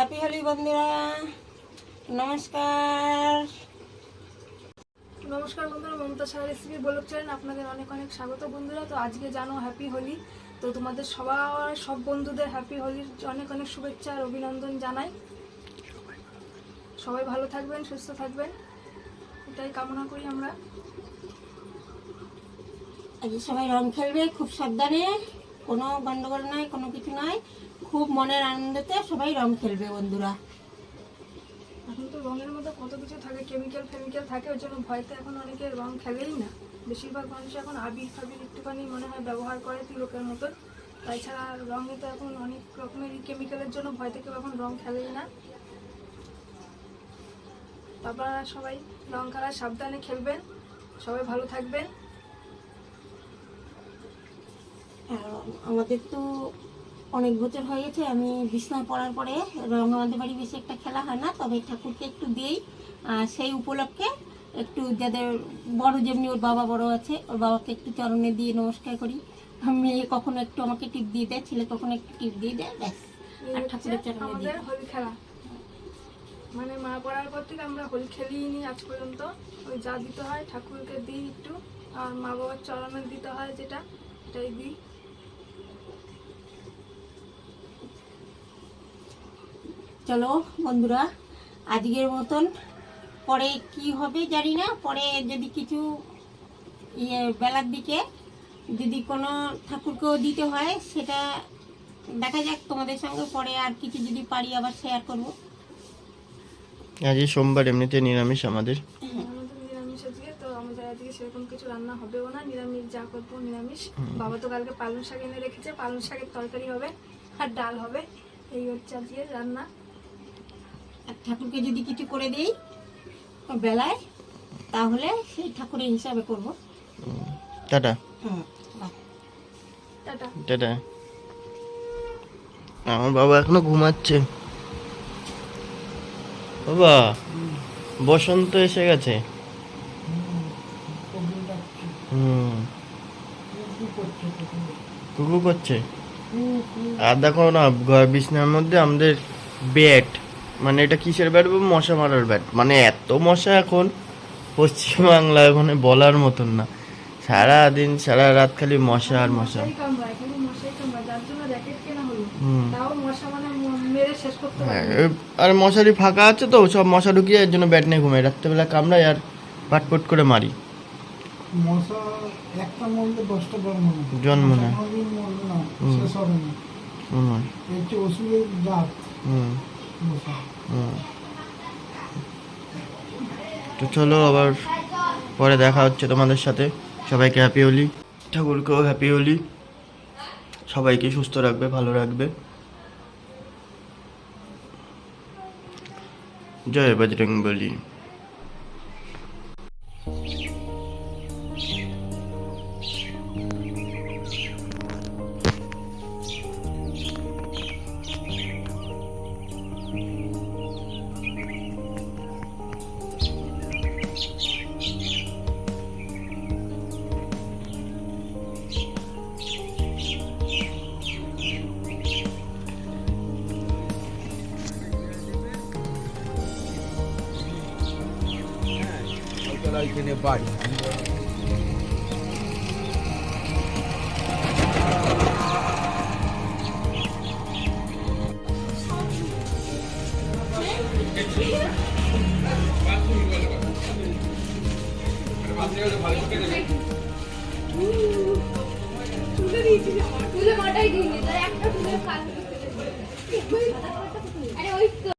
Happy Holi বন্ধুরা। নমস্কার। নমস্কার বন্ধুরা Mamata Shah recipe blog channel আপনাদের অনেক অনেক স্বাগত বন্ধুরা। তো আজকে জানো হ্যাপি হোলি তো তোমাদের সবার সব বন্ধুদের হ্যাপি হোলির অনেক অনেক শুভেচ্ছা আর অভিনন্দন জানাই। সবাই ভালো থাকবেন সুস্থ থাকবেন। এটাই কামনা করি আমরা। আজ সবাই রং খেলবে খুব সাবধানে। কোনো গন্ডগোল নয় কোনো কিছু নয় খুব মনের আনন্দতে সবাই রং খেলবে বন্ধুরা। এখন তো রঙের মধ্যে কত কিছু থাকে কেমিক্যাল ফেমিক্যাল থাকে ওই জন্য ভয়তে এখন অনেকে রং খেলেই না। বেশিরভাগ মানুষ এখন আবির ফাবির একটুখানি মনে হয় ব্যবহার করে তিলকের মতন তাছাড়া রঙে তো এখন অনেক রকমের কেমিক্যালের জন্য ভয় থেকে এখন রং খেলেই না। আপনারা সবাই রং খেলার সাবধানে খেলবেন সবাই ভালো থাকবেন। আমাদের তো অনেক বছর হয়ে গেছে আমি বিছনায় পড়ার পরে রং আমাদের বাড়ি বেশি একটা খেলা হয় না তবে ঠাকুরকে একটু দিই। আর সেই উপলক্ষে একটু যাদের বড় যেমনি ওর বাবা বড় আছে ওর বাবাকে একটু চরণে দিয়ে নমস্কার করি। মেয়ে কখনো একটু আমাকে টিপ দিয়ে দেয় ছেলে কখনো একটু টিপ দিয়ে দেয় ব্যাস। আর ঠাকুরের চরণে দিয়ে হোলি খেলা। মানে মা পড়ার পর থেকে আমরা হোলি খেলিয়ে নি আজ পর্যন্ত। ওই যা দিতে হয় ঠাকুরকে দিই একটু আর মা বাবার চরণে দিতে হয় যেটা এটাই দিই। চলো বন্ধুরা আজকের মতন। পরে কি হবে জানি না পরে যদি কিছু ইয়ে বেলার দিকে যদি কোনো ঠাকুরকেও দিতে হয় সেটা দেখা যাক তোমাদের সঙ্গে পরে আর কিছু যদি পারি আবার শেয়ার করব। আজকে সোমবার এমনিতে নিরামিষ আমাদের। আমাদের নিরামিষ আজকে সেরকম কিছু রান্না হবেও না। নিরামিষ যা করব নিরামিষ। বাবা তো কালকে পালং শাক এনে রেখেছে পালং শাকের তরকারি হবে আর ডাল হবে। এই হচ্ছে আজকে রান্না। ঠাকুরকে যদি কিছু করে দেই বেলায় তাহলে সেই ঠাকুরের হিসাবে করব। টাটা। হুম টাটা। টাটা। আমার বাবা এখনও ঘুমাচ্ছে। বাবা বসন্ত এসে গেছে। হুম কুকু করছে আর দেখো না বিছনার মধ্যে আমাদের ব্যাট মানে এটা কিসের ব্যাট মশা মারার ব্যাট মানে এত মশা এখন পশ্চিমবাংলায় মানে বলার মতন না। সারা দিন সারা রাত খালি মশা আর মশা। মানে ম- মেরে শেষ করতে হ্যাঁ, আর মশারি ফাঁকা আছে তো সব মশা ঢুকিয়ে এর জন্য ব্যাট নিয়ে ঘুমাই। রাত্রেবেলা কামড়াই আর পাটপট করে মারি। মশা একটা মরলে দশটা জন্ম নেয়। হুম। তো চলো আবার পরে দেখা হচ্ছে তোমাদের সাথে। সবাইকে হ্যাপি হোলি ঠাকুরকেও হ্যাপি হোলি সবাইকে সুস্থ রাখবে, ভালো রাখবে। জয় বজরং বলি তলা এখানে বাড়ি। আপনি ভালো